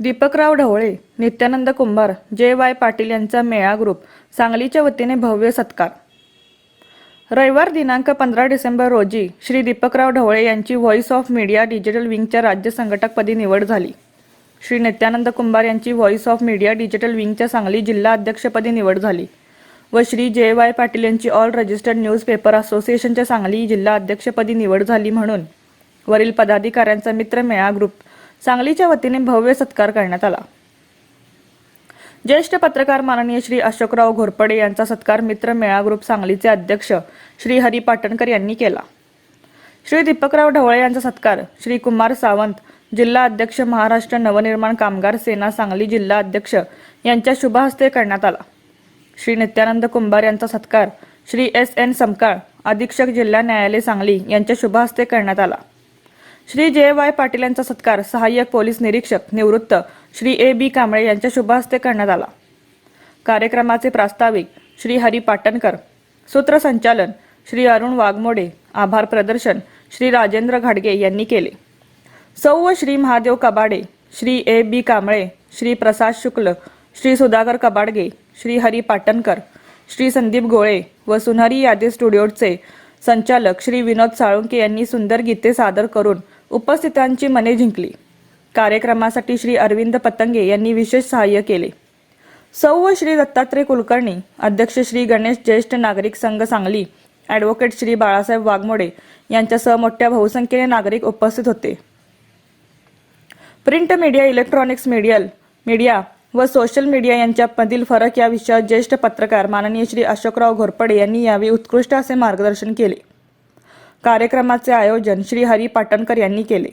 दीपकराव ढवळे नित्यानंद कुंभार जे वाय पाटील यांचा मेळा ग्रुप सांगलीच्या वतीने भव्य सत्कार. रविवार दिनांक पंधरा डिसेंबर रोजी श्री दीपकराव ढवळे यांची व्हॉइस ऑफ मीडिया डिजिटल विंगच्या राज्य संघटकपदी निवड झाली. श्री नित्यानंद कुंभार यांची व्हॉइस ऑफ मीडिया डिजिटल विंगच्या सांगली जिल्हा अध्यक्षपदी निवड झाली व श्री जे वाय पाटील यांची ऑल रजिस्टर्ड न्यूजपेपर असोसिएशनच्या सांगली जिल्हा अध्यक्षपदी निवड झाली म्हणून वरील पदाधिकाऱ्यांचा मित्र मेळा ग्रुप सांगलीच्या वतीने भव्य सत्कार करण्यात आला. ज्येष्ठ पत्रकार माननीय श्री अशोकराव घोरपडे यांचा सत्कार मित्र मेळा ग्रुप सांगलीचे अध्यक्ष श्री हरी पाटणकर यांनी केला. श्री दीपकराव ढवळे यांचा सत्कार श्री कुमार सावंत जिल्हा अध्यक्ष महाराष्ट्र नवनिर्माण कामगार सेना सांगली जिल्हा अध्यक्ष यांच्या शुभहस्ते करण्यात आला. श्री नित्यानंद कुंभार यांचा सत्कार श्री एस एन समकाळ अधीक्षक जिल्हा न्यायालय सांगली यांच्या शुभहस्ते करण्यात आला. श्री जे वाय पाटील यांचा सत्कार सहाय्यक पोलीस निरीक्षक निवृत्त श्री ए बी कांबळे यांच्या शुभहस्ते करण्यात आला. कार्यक्रमाचे प्रास्ताविक श्री हरी पाटणकर सूत्रसंचालन श्री अरुण वाघमोडे आभार प्रदर्शन श्री राजेंद्र घाडगे यांनी केले. सौ व श्री महादेव कबाडे श्री ए बी कांबळे श्री प्रसाद शुक्ल श्री सुधाकर कबाडगे श्री हरी पाटणकर श्री संदीप गोळे व सुनहरी यादी स्टुडिओचे संचालक श्री विनोद साळुंके यांनी सुंदर गीते सादर करून उपस्थितांची मने जिंकली. कार्यक्रमासाठी श्री अरविंद पतंगे यांनी विशेष सहाय्य केले. सौ व श्री दत्तात्रय कुलकर्णी अध्यक्ष श्री गणेश ज्येष्ठ नागरिक संघ सांगली ॲडव्होकेट श्री बाळासाहेब वाघमोडे यांच्यासह मोठ्या बहुसंख्येने नागरिक उपस्थित होते. Print media electronics medial media व सोशल मीडिया यांच्यामधील फरक या विषयात ज्येष्ठ पत्रकार माननीय श्री अशोकराव घोरपडे यांनी यावेळी उत्कृष्ट असे मार्गदर्शन केले. कार्यक्रमाचे आयोजन श्री हरी पाटणकर यांनी केले.